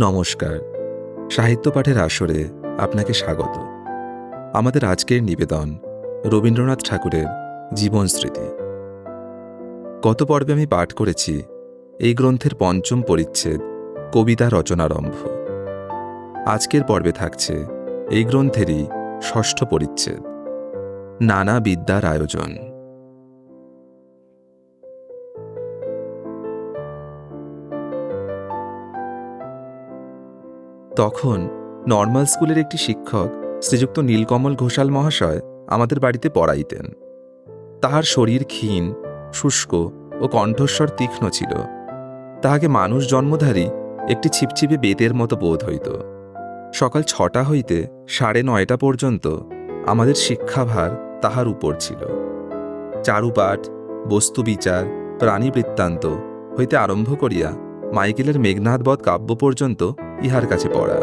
নমস্কার। সাহিত্য পাঠের আসরে আপনাকে স্বাগত। আমাদের আজকের নিবেদন রবীন্দ্রনাথ ঠাকুরের জীবন স্মৃতি। গত পর্বে আমি পাঠ করেছি এই গ্রন্থের পঞ্চম পরিচ্ছেদ কবিতা রচনারম্ভ। আজকের পর্বে থাকছে এই গ্রন্থেরই ষষ্ঠ পরিচ্ছেদ। নানা বিদ্যার আয়োজন। তখন নর্মাল স্কুলের একটি শিক্ষক শ্রীযুক্ত নীলকমল ঘোষাল মহাশয় আমাদের বাড়িতে পড়াইতেন। তাহার শরীর ক্ষীণ, শুষ্ক ও কণ্ঠস্বর তীক্ষ্ণ ছিল। তাহাকে মানুষ জন্মধারী একটি ছিপছিপে বেতের মতো বোধ হইত। সকাল ছটা হইতে সাড়ে নয়টা পর্যন্ত আমাদের শিক্ষাভার তাহার উপর ছিল। চারুপাঠ, বস্তুবিচার প্রাণী বৃত্তান্ত হইতে আরম্ভ করিয়া মাইকেলের মেঘনাথবধ কাব্য পর্যন্ত ইহার কাছে পড়া।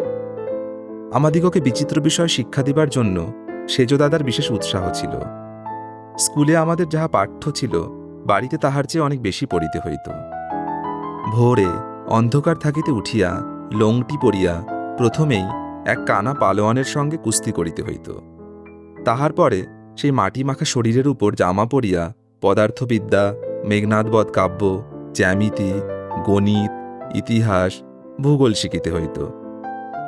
আমাদিগকে বিচিত্র বিষয় শিক্ষা দিবার জন্য সেজদাদার বিশেষ উৎসাহ ছিল। স্কুলে আমাদের যাহা পাঠ্য ছিল, বাড়িতে তাহার চেয়ে অনেক বেশি পড়িতে হইত। ভোরে অন্ধকার থাকিতে উঠিয়া লংটি পড়িয়া প্রথমেই এক কানা পালোয়ানের সঙ্গে কুস্তি করিতে হইত। তাহার পরে সেই মাটি মাখা শরীরের উপর জামা পরিয়া পদার্থবিদ্যা মেঘনাথবধ কাব্য, জ্যামিতি, গণিত, ইতিহাস ভূগোল শিখিতে হইত।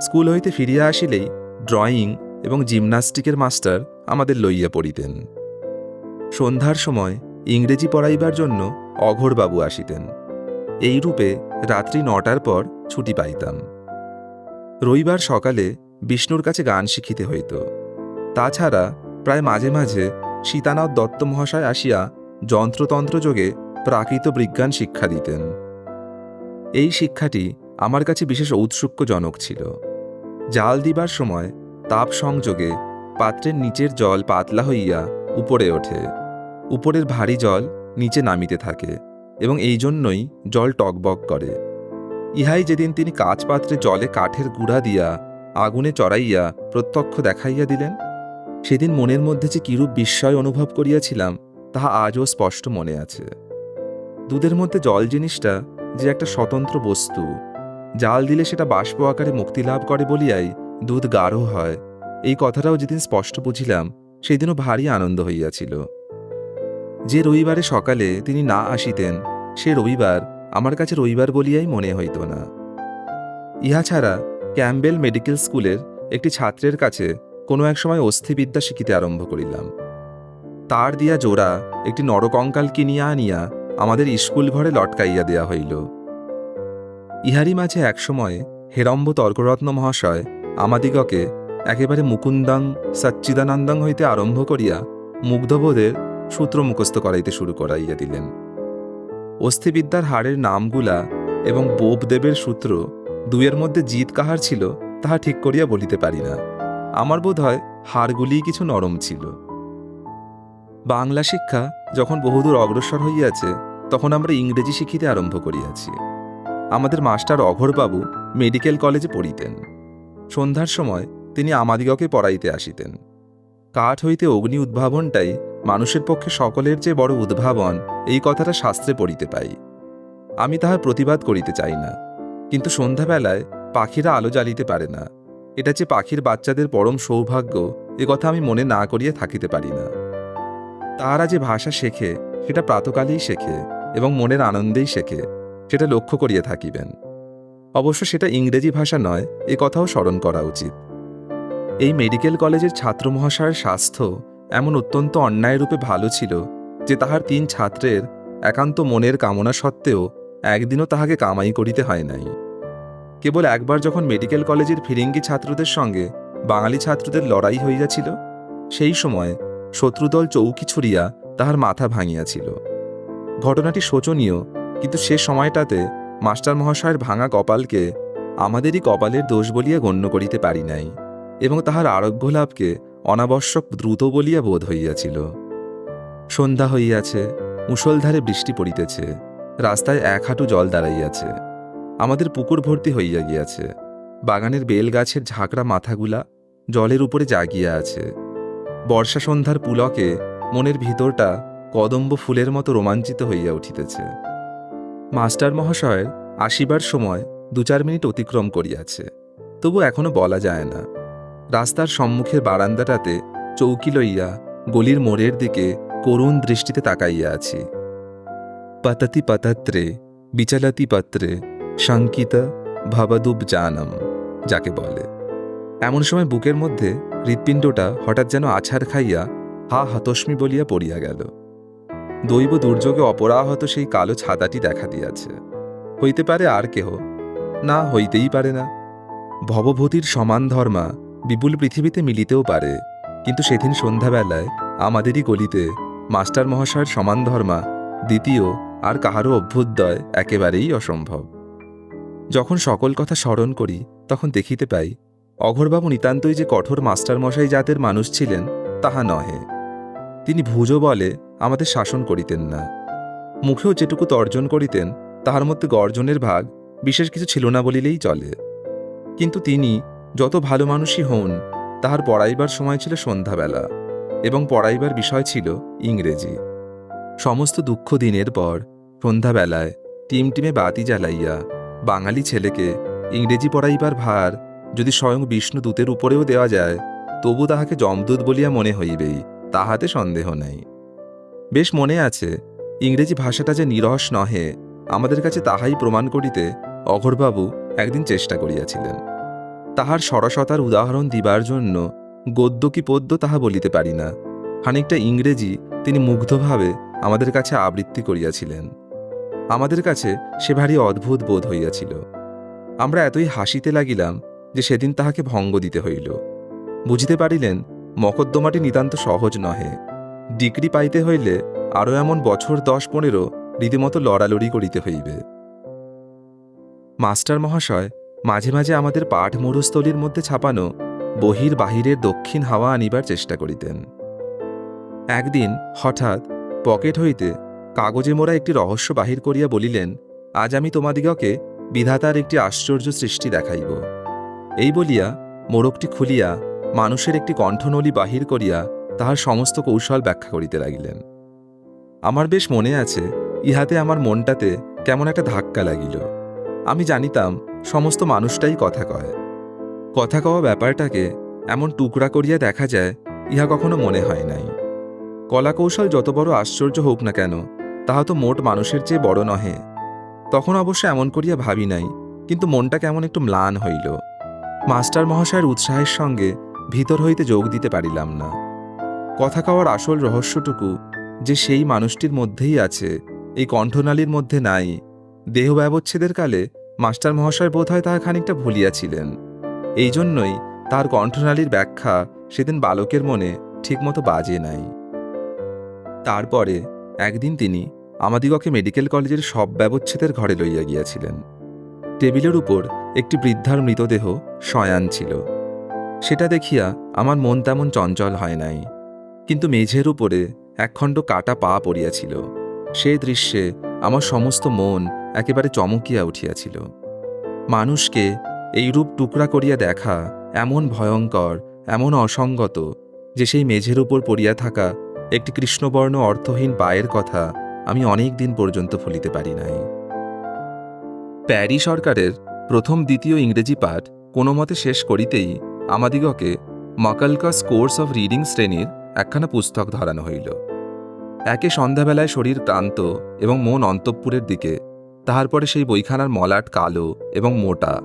স্কুল হইতে ফিরিয়া আসিলেই ড্রয়িং এবং জিমনাস্টিকের মাস্টার আমাদের লইয়া পড়িতেন। সন্ধ্যার সময় ইংরেজি পড়াইবার জন্য অঘোরবাবু আসিতেন। এই রূপে রাত্রি নটার পর ছুটি পাইতাম। রবিবার সকালে বিষ্ণুর কাছে গান শিখিতে হইত। তাছাড়া প্রায় মাঝে মাঝে সীতানাথ দত্ত মহাশয় আসিয়া যন্ত্রতন্ত্র যোগে প্রাকৃত বিজ্ঞান শিক্ষা দিতেন। এই শিক্ষাটি আমার কাছে বিশেষ ঔৎসুক্যজনক ছিল। জাল দিবার সময় তাপ সংযোগে পাত্রের নিচের জল পাতলা হইয়া উপরে ওঠে। উপরের ভারী জল নিচে নামিতে থাকে এবং এই জন্যই জল টকবক করে। ইহাই যেদিন তিনি কাচ পাত্রে জলে কাঠের গুঁড়া দিয়া আগুনে চড়াইয়া প্রত্যক্ষ দেখাইয়া দিলেন, সেদিন মনের মধ্যে যে কিরূপ বিস্ময় অনুভব করিয়াছিলাম, তাহা আজও স্পষ্ট মনে আছে। দুধের মধ্যে জল জিনিসটা যে একটা স্বতন্ত্র বস্তু জাল দিলে সেটা বাষ্প আকারে মুক্তি লাভ করে বলিয়াই দুধ গাঢ় হয়। এই কথাটাও যেদিন স্পষ্ট বুঝিলাম, সেদিনও ভারী আনন্দ হইয়াছিল। যে রবিবারে সকালে তিনি না আসিতেন, সে রবিবার আমার কাছে রবিবার বলিয়াই মনে হইত না। ইহা ছাড়া ক্যাম্বেল মেডিকেল স্কুলের একটি ছাত্রের কাছে কোনো এক সময় অস্থিবিদ্যা শিখিতে আরম্ভ করিলাম। তার দিয়া জোড়া একটি নরকঙ্কাল কিনিয়া আনিয়া আমাদের স্কুল ঘরে লটকাইয়া দেয়া হইল। ইহারি মাঝে একসময় হেরম্ব তর্করত্ন মহাশয় আমাদিগকে একেবারে মুকুন্দাং সচ্চিদানন্দং হইতে আরম্ভ করিয়া মুগ্ধবোধের সূত্র মুখস্থ করাইতে শুরু করাইয়া দিলেন। অস্থিবিদ্যার হাড়ের নামগুলা এবং বোপদেবের সূত্র দুয়ের মধ্যে জিত কাহার ছিল তাহা ঠিক করিয়া বলিতে পারি না। আমার বোধ হয় হাড়গুলিই কিছু নরম ছিল। বাংলা শিক্ষা যখন বহুদূর অগ্রসর হইয়াছে, তখন আমরা ইংরেজি শিখিতে আরম্ভ করিয়াছি। আমাদের মাস্টার অঘরবাবু মেডিকেল কলেজে পড়িতেন। সন্ধ্যার সময় তিনি আমাদিগকে পড়াইতে আসিতেন। কাঠ হইতে অগ্নি উদ্ভাবনটাই মানুষের পক্ষে সকলের চেয়ে বড় উদ্ভাবন এই কথাটা শাস্ত্রে পড়িতে পাই। আমি তাহার প্রতিবাদ করিতে চাই না, কিন্তু সন্ধ্যাবেলায় পাখিরা আলো জ্বালিতে পারে না। এটা যে পাখির বাচ্চাদের পরম সৌভাগ্য, এ কথা আমি মনে না করিয়া থাকিতে পারি না। তাহারা যে ভাষা শেখে, সেটা প্রাতকালেই শেখে এবং মনের আনন্দেই শেখে। সেটা লক্ষ্য করিয়া থাকিবেন। অবশ্য সেটা ইংরেজি ভাষা নয়, এ কথাও স্মরণ করা উচিত। এই মেডিকেল কলেজের ছাত্র মহাশয়ের স্বাস্থ্য এমন অত্যন্ত অন্যায়রূপে ভালো ছিল যে তাহার তিন ছাত্রের একান্ত মনের কামনা সত্ত্বেও একদিনও তাহাকে কামাই করিতে হয় নাই। কেবল একবার যখন মেডিকেল কলেজের ফিরিঙ্গি ছাত্রদের সঙ্গে বাঙালি ছাত্রদের লড়াই হইয়াছিল, সেই সময় শত্রুদল চৌকি ছুড়িয়া তাহার মাথা ভাঙিয়াছিল। ঘটনাটি শোচনীয় কিন্তু সে সময়টাতে মাস্টার মহাশয়ের ভাঙা কপালকে আমাদেরই কপালের দোষ বলিয়া গণ্য করিতে পারি নাই, এবং তাহার আরোগ্য লাভকে অনাবশ্যক দ্রুত বলিয়া বোধ হইয়াছিল। সন্ধ্যা হইয়াছে, মুষলধারে বৃষ্টি পড়িতেছে, রাস্তায় এক হাঁটু জল দাঁড়াইয়াছে, আমাদের পুকুর ভর্তি হইয়া গিয়াছে, বাগানের বেল গাছের ঝাঁকড়া মাথাগুলা জলের উপরে জাগিয়া আছে। বর্ষা সন্ধ্যার পুলকে মনের ভিতরটা কদম্ব ফুলের মতো রোমাঞ্চিত হইয়া উঠিতেছে। মাস্টার মহাশয়ের আসিবার সময় দু চার মিনিট অতিক্রম করিয়াছে, তবু এখনও বলা যায় না। রাস্তার সম্মুখের বারান্দাটাতে চৌকি লইয়া গলির মোড়ের দিকে করুণ দৃষ্টিতে তাকাইয়া আছি। পাতাতি পতত্রে, বিচলতি পত্রে শঙ্কিত ভবদুব জানম, যাকে বলে। এমন সময় বুকের মধ্যে হৃৎপিণ্ডটা হঠাৎ যেন আছাড় খাইয়া হা হাতস্মি বলিয়া পড়িয়া গেল। দৈব দুর্যোগে অপরাহত সেই কালো ছাতাটি দেখা দিয়াছে। হইতে পারে আর কেহ? না, হইতেই পারে না। ভবভূতির সমান ধর্মা বিপুল পৃথিবীতে মিলিতেও পারে, কিন্তু সেদিন সন্ধ্যাবেলায় আমাদেরই গলিতে মাস্টার মহাশয়ের সমান ধর্মা দ্বিতীয় আর কাহারও অভ্যুদয় একেবারেই অসম্ভব। যখন সকল কথা স্মরণ করি, তখন দেখিতে পাই, অঘরবাবু নিতান্তই যে কঠোর মাস্টারমশাই জাতের মানুষ ছিলেন, তাহা নহে। তিনি ভুজো বলে আমাদের শাসন করিতেন না। মুখেও যেটুকু তর্জন করিতেন, তাহার মধ্যে গর্জনের ভাগ বিশেষ কিছু ছিল না বলিলেই চলে। কিন্তু তিনি যত ভালো মানুষই হন, তাহার পড়াইবার সময় ছিল সন্ধ্যাবেলা এবং পড়াইবার বিষয় ছিল ইংরেজি। সমস্ত দুঃখ দিনের পর সন্ধ্যাবেলায় টিমটিমে বাতি জ্বালাইয়া বাঙালি ছেলেকে ইংরেজি পড়াইবার ভার যদি স্বয়ং বিষ্ণু দূতের উপরেও দেওয়া যায়, তবু তাহাকে যমদূত বলিয়া মনে হইবেই। তাহাতে সন্দেহ নাই। বেশ মনে আছে, ইংরেজি ভাষাটা যে নিরস নহে, আমাদের কাছে তাহাই প্রমাণ করিতে অঘরবাবু একদিন চেষ্টা করিয়াছিলেন। তাহার সরসতার উদাহরণ দিবার জন্য গদ্য কি পদ্য তাহা বলিতে পারি না। খানিকটা ইংরেজি তিনি মুগ্ধভাবে আমাদের কাছে আবৃত্তি করিয়াছিলেন। আমাদের কাছে সে ভারী অদ্ভুত বোধ হইয়াছিল। আমরা এতই হাসিতে লাগিলাম যে সেদিন তাহাকে ভঙ্গ দিতে হইল। বুঝিতে পারিলেন মকদ্দমাটি নিতান্ত সহজ নহে। ডিগ্রি পাইতে হইলে আরও এমন বছর দশ পনেরো রীতিমতো লড়ালড়ি করিতে হইবে। মাস্টার মহাশয়, মাঝে মাঝে আমাদের পাঠ মরুস্থলীর মধ্যে ছাপানো বহির বাহিরের দক্ষিণ হাওয়া আনিবার চেষ্টা করিতেন। একদিন হঠাৎ পকেট হইতে কাগজে মোড়া একটি রহস্য বাহির করিয়া বলিলেন, আজ আমি তোমাদিগকে বিধাতার একটি আশ্চর্য সৃষ্টি দেখাইব। এই বলিয়া মোড়কটি খুলিয়া মানুষের একটি কণ্ঠনলী বাহির করিয়া তাহার সমস্ত কৌশল ব্যাখ্যা করিতে লাগিলেন। আমার বেশ মনে আছে, ইহাতে আমার মনটাতে কেমন একটা ধাক্কা লাগিল। আমি জানিতাম, সমস্ত মানুষটাই কথা কয়। কথা কওয়া ব্যাপারটাকে এমন টুকরা করিয়া দেখা যায়, ইহা কখনো মনে হয় নাই। কলাকৌশল যত বড় আশ্চর্য হোক না কেন, তাহা তো মোট মানুষের চেয়ে বড় নহে। তখন অবশ্য এমন করিয়া ভাবি নাই, কিন্তু মনটা কেমন একটু ম্লান হইল। মাস্টার মহাশয়ের উৎসাহের সঙ্গে ভিতর হইতে যোগ দিতে পারিলাম না। কথা কওয়ার আসল রহস্যটুকু যে সেই মানুষটির মধ্যেই আছে, এই কণ্ঠনালীর মধ্যে নাই। দেহ ব্যবচ্ছেদের কালে মাস্টার মহাশয় বোধ হয় তাহা খানিকটা ভুলিয়াছিলেন। এই জন্যই তার কণ্ঠনালীর ব্যাখ্যা সেদিন বালকের মনে ঠিকমতো বাজে নাই। তারপরে একদিন তিনি আমাদিগকে মেডিকেল কলেজের সব ব্যবচ্ছেদের ঘরে লইয়া গিয়াছিলেন। টেবিলের উপর একটি বৃদ্ধার মৃতদেহ শয়ান ছিল। সেটা দেখিয়া আমার মন তেমন চঞ্চল হয় নাই। কিন্তু মেঝের উপরে একখণ্ড কাটা পা পড়িয়াছিল। সেই দৃশ্যে আমার সমস্ত মন একেবারে চমকিয়া উঠিয়াছিল। মানুষকে এইরূপ টুকরা করিয়া দেখা এমন ভয়ঙ্কর, এমন অসঙ্গত যে সেই মেঝের উপর পড়িয়া থাকা একটি কৃষ্ণবর্ণ অর্থহীন পায়ের কথা আমি অনেক দিন পর্যন্ত ভুলিতে পারি নাই। প্যারি সরকারের প্রথম দ্বিতীয় ইংরেজি পাঠ কোনো মতে শেষ করিতেই আমাদিগকে মকালকাস কোর্স অফ রিডিং শ্রেণির একখানা পুস্তক ধরানো হইল। একে সন্ধ্যাবেলায় শরীর ক্লান্ত এবং মন অন্তঃপুরের দিকে, তাহার পরে সেই বইখানার মলাট কালো এবং মোটা।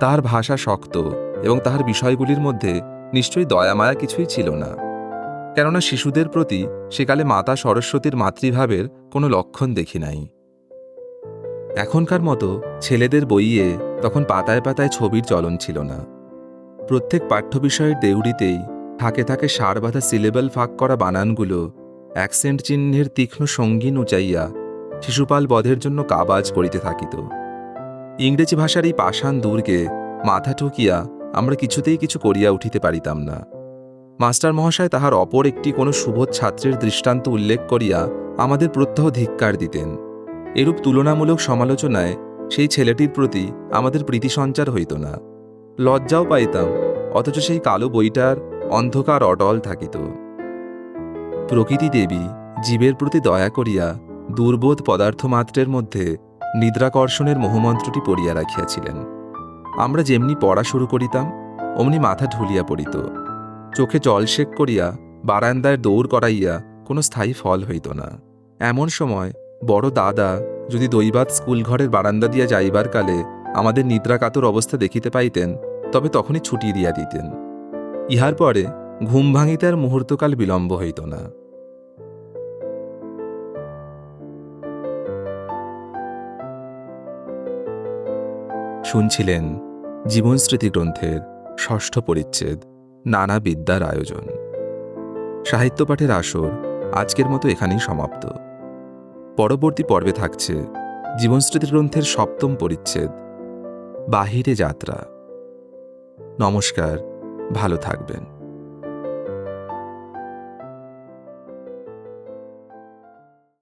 তাহার ভাষা শক্ত এবং তাহার বিষয়গুলির মধ্যে নিশ্চয়ই দয়ামায়া কিছুই ছিল না। কেননা শিশুদের প্রতি সেকালে মাতা সরস্বতীর মাতৃভাবের কোনো লক্ষণ দেখি নাই। এখনকার মতো ছেলেদের বইয়ে তখন পাতায় পাতায় ছবির চলন ছিল না। প্রত্যেক পাঠ্য বিষয়ের দেউড়িতেই থাকে থাকে সার বাঁধা সিলেবল ফাঁক করা বানানগুলো অ্যাকসেন্ট চিহ্নের তীক্ষ্ণ সঙ্গীন উঁচাইয়া শিশুপাল বধের জন্য কাবাজ করিতে থাকিত। ইংরেজি ভাষার এই পাষাণ দুর্গে মাথা ঠুকিয়া আমরা কিছুতেই কিছু করিয়া উঠিতে পারিতাম না। মাস্টার মহাশয় তাহার অপর একটি কোনো সুবোধ ছাত্রের দৃষ্টান্ত উল্লেখ করিয়া আমাদের প্রত্যহ ধিক্কার দিতেন। এরূপ তুলনামূলক সমালোচনায় সেই ছেলেটির প্রতি আমাদের প্রীতি সঞ্চার হইত না। লজ্জাও পাইতাম, অথচ সেই কালো বইটার অন্ধকার অটল থাকিত। প্রকৃতি দেবী জীবের প্রতি দয়া করিয়া দুর্বোধ পদার্থ মাত্রের মধ্যে নিদ্রাকর্ষণের মহুমন্ত্রটি পড়িয়া রাখিয়াছিলেন। আমরা যেমনি পড়া শুরু করিতাম, অমনি মাথা ঢুলিয়া পড়িত। চোখে জলশেক করিয়া বারান্দায় দৌড় করাইয়া কোনো স্থায়ী ফল হইত না। এমন সময় বড় দাদা যদি দৈবাত স্কুল ঘরের বারান্দা দিয়া যাইবার কালে আমাদের নিদ্রাকাতর অবস্থা দেখিতে পাইতেন, তবে তখনই ছুটিয়ে দিয়া দিতেন। ইহার পরে ঘুম ভাঙিতে আর মুহূর্তকাল বিলম্ব হইত না। শুনছিলেন জীবনস্মৃতি গ্রন্থের ষষ্ঠ পরিচ্ছেদ, নানা বিদ্যার আয়োজন। সাহিত্য পাঠের আসর আজকের মতো এখানেই সমাপ্ত। পরবর্তী পর্বে থাকছে জীবনস্মৃতি গ্রন্থের সপ্তম পরিচ্ছেদ। বাহিরে যাত্রা। নমস্কার ভালো থাকবেন।